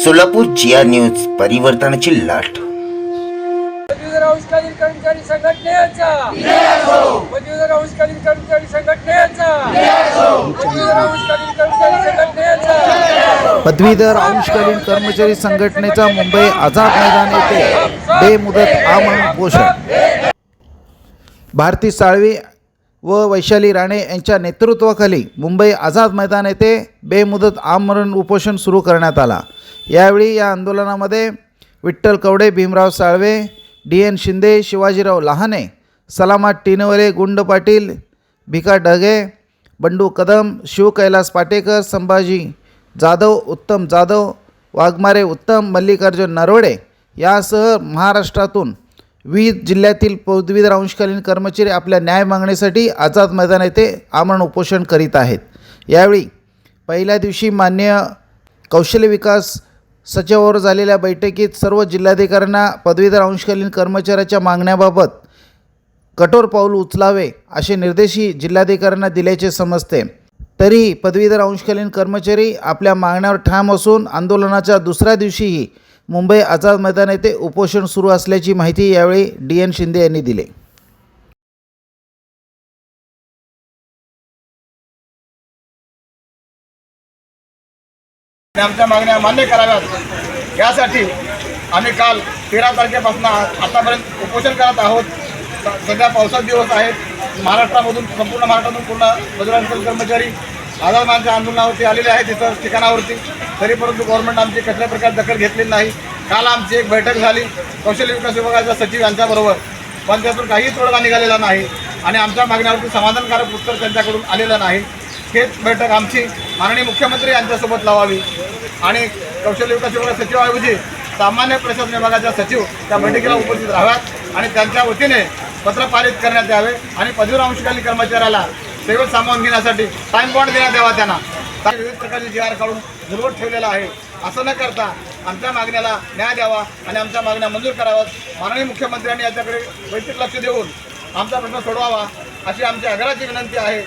सोलापूर जिया news परिवर्तनाची लाट. पदवीधर अंशकालीन कर्मचारी संघटनेचा. पदवीधर अंशकालीन कर्मचारी संघटनेचा. पदवीधर अंशकालीन कर्मचारी संघटनेचा. पदवीधर अंशकालीन कर्मचारी संघटनेचा मुंबई आझाद मैदान येथे बेमुदत आमरण उपोषण भारती साळवी व वैशाली राणे यांच्या नेतृत्वाखाली मुंबई आझाद मैदान येथे बेमुदत आमरण उपोषण सुरू करण्यात आला. यावेळी या आंदोलनामध्ये विठ्ठल कवडे भीमराव साळवे डी एन शिंदे शिवाजीराव लहाने सलामत टिनवरे गुंड पाटील भिका ढगे बंडू कदम शिव कैलास पाटेकर संभाजी जाधव उत्तम जाधव वाघमारे उत्तम मल्लिकार्जुन नरोडे यासह महाराष्ट्रातून विविध जिल्ह्यातील पदवीधर अंशकालीन कर्मचारी आपल्या न्याय मागणीसाठी आझाद मैदान येथे आमरण उपोषण करीत आहेत. यावेळी पहिल्या दिवशी मान्य कौशल्य विकास सचिवावर झालेल्या बैठकीत सर्व जिल्हाधिकाऱ्यांना पदवीधर अंशकालीन कर्मचाऱ्याच्या मागण्याबाबत कठोर पाऊल उचलावे असे निर्देशही जिल्हाधिकाऱ्यांना दिल्याचे समजते. तरीही पदवीधर अंशकालीन कर्मचारी आपल्या मागण्यावर ठाम असून आंदोलनाच्या दुसऱ्या दिवशीही मुंबई आझाद मैदान येथे उपोषण सुरू असल्याची माहिती यावेळी डी एन शिंदे यांनी दिली. आणि आमच्या मागण्या मान्य कराव्यात. यासाठी आम्ही काल तेरा तारखेपासून आतापर्यंत उपोषण करत आहोत. स- सध्या पावसाचे दिवस आहेत. महाराष्ट्रामधून संपूर्ण महाराष्ट्रातून पूर्ण मजुरांचे कर्मचारी आझादमानच्या आंदोलनावरती आलेले आहेत तिथं ठिकाणावरती. तरी परंतु गव्हर्नमेंट आमची कसल्या प्रकारे दखल घेतलेली नाही. काल आमची एक बैठक झाली. कौशल्य विकास विभागाच्या सचिव यांच्याबरोबर. पण त्यातून काहीही तोडगा निघालेला नाही. आणि आमच्या मागण्यावरती समाधानकारक उत्तर त्यांच्याकडून आलेलं नाही. हेच बैठक आमची माननीय मुख्यमंत्री यांच्यासोबत लावावी. आणि कौशल्य विकास विभाग सचिवाऐवजी सामान्य प्रशासन विभागाच्या सचिव त्या बैठकीला उपस्थित राहाव्यात आणि त्यांच्या वतीने पत्र पारित करण्यात यावे आणि पदवीर अंशकालीन कर्मचाऱ्याला सेवेत सामावून घेण्यासाठी टाईम बॉन्ड देण्यात यावा त्यांना. विविध प्रकारचे जी आर काढून झुलवत ठेवलेला आहे. असं न करता आमच्या मागण्याला न्याय द्यावा आणि आमच्या मागण्या मंजूर कराव्यात. माननीय मुख्यमंत्र्यांनी याच्याकडे वैयक्तिक लक्ष देऊन आमचा प्रश्न सोडवावा अशी आमची आग्रहाची विनंती आहे.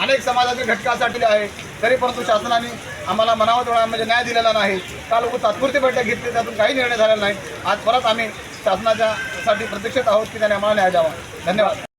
अनेक समाजातील घटकासाठी आहे तरी परंतु शासनाने आम्हाला मनावा तेवढा म्हणजे न्याय दिलेला नाही. काल उगाच तात्पुरती बैठक घेतली त्यातून काही निर्णय झालेला नाही. आज परत आम्ही शासनाच्या साठी प्रतीक्षित आहोत की त्याने आम्हाला न्याय द्यावा. धन्यवाद.